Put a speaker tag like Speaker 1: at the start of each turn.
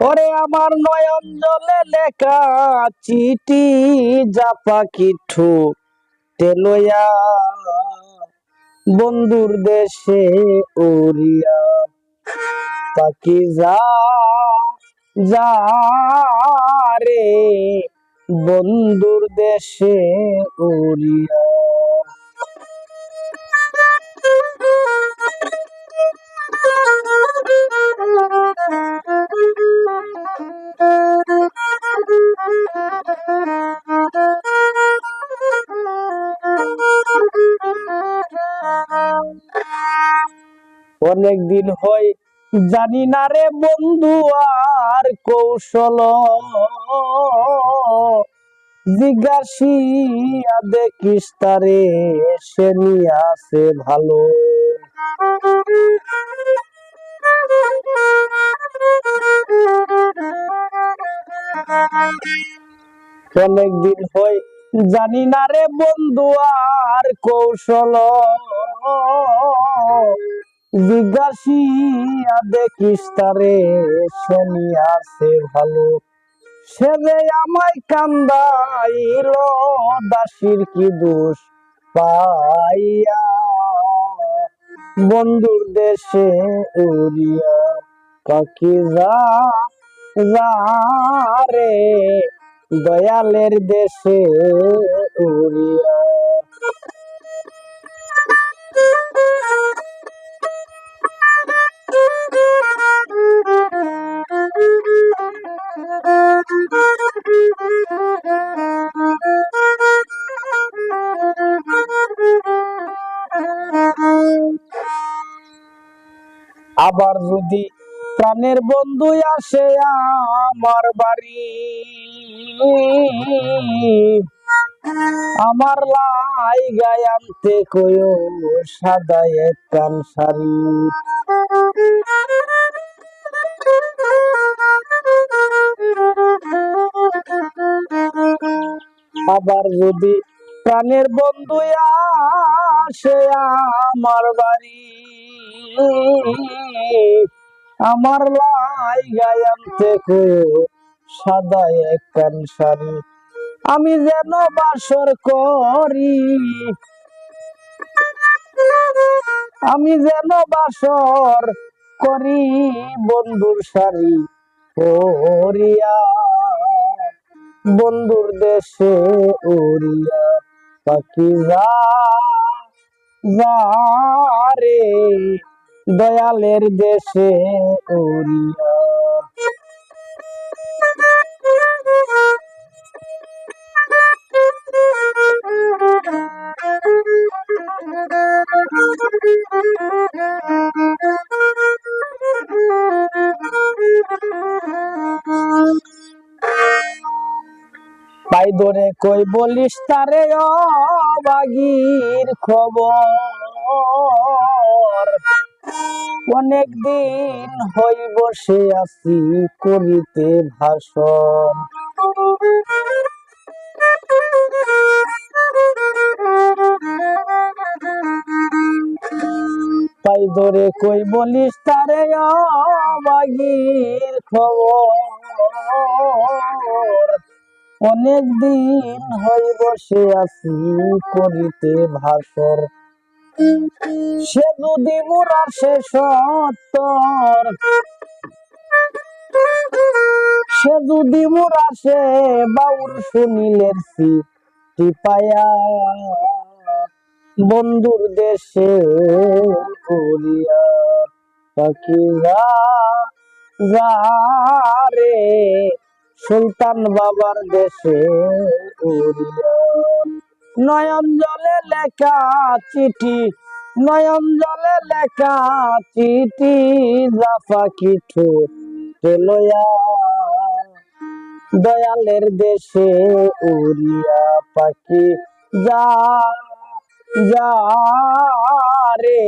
Speaker 1: ওরে আমার নয়ন জলে লেখা চিঠি, যা পাখি ঠোঁটে লইয়া। বন্ধুর দেশে ওরিয়া পাখি যা যা রে। বন্ধুর দেশে উড়িয়া অনেক দিন হয়, জানি না রে বন্ধু আর কৌশল। জিজ্ঞাসিয়া দেখিস তারে, সে নিয়ে আছে ভালো। অনেক দিন হয়, জানি না রে বন্ধু আর কৌশল। জিজ্ঞাসিয়া দেখিস তারে, শনি আছে ভালো। সে যে আমায় কান্দাইল, দাসির কি দোষ পাইয়া? বন্ধুর দেশে উড়িয়া পাখি যা যা রে, দয়ালের দেশে উড়িয়া। আবার যদি প্রাণের বন্ধু আসে আমার বাড়ি, আমার লাই গায় আনতে কয়ো সাদা এক কান শাড়ি আবার যদি প্রাণের বন্ধু আসে আমার বাড়ি, আমার লাই গায় আনতে কয়ো সাদা এক কান শাড়ি, আমি যেন বাসর করি। আমি যেন বাসর করি বন্ধুর সারি ওরিয়া বন্ধুর দেশে উড়িয়া পাখি যা রে দয়ালের দেশে উড়িয়া ধরে কই বলিস তারে অবাগির খবর? অনেক দিন হই বসে আছি করিতে ভাষণ। পাই ধরে কই বলিস তারে অবাগির খবর? অনেক দিন হই বসে আছি করিতে ভাষর সে যদি মোরা সে সত্তর। সে যদি মোরা সে বাউর শুনিলের সিটি পায়া। বন্ধুর দেশে করিয়া পাখি যা যা সুলতান বাবার দেশে নয়ন জলে লেখা চিঠি, নয়ন জলে লেখা চিঠি যা পাখি ঠোঁটে লয়া দয়ালের দেশে উড়িয়া পাখি, যা যা রে।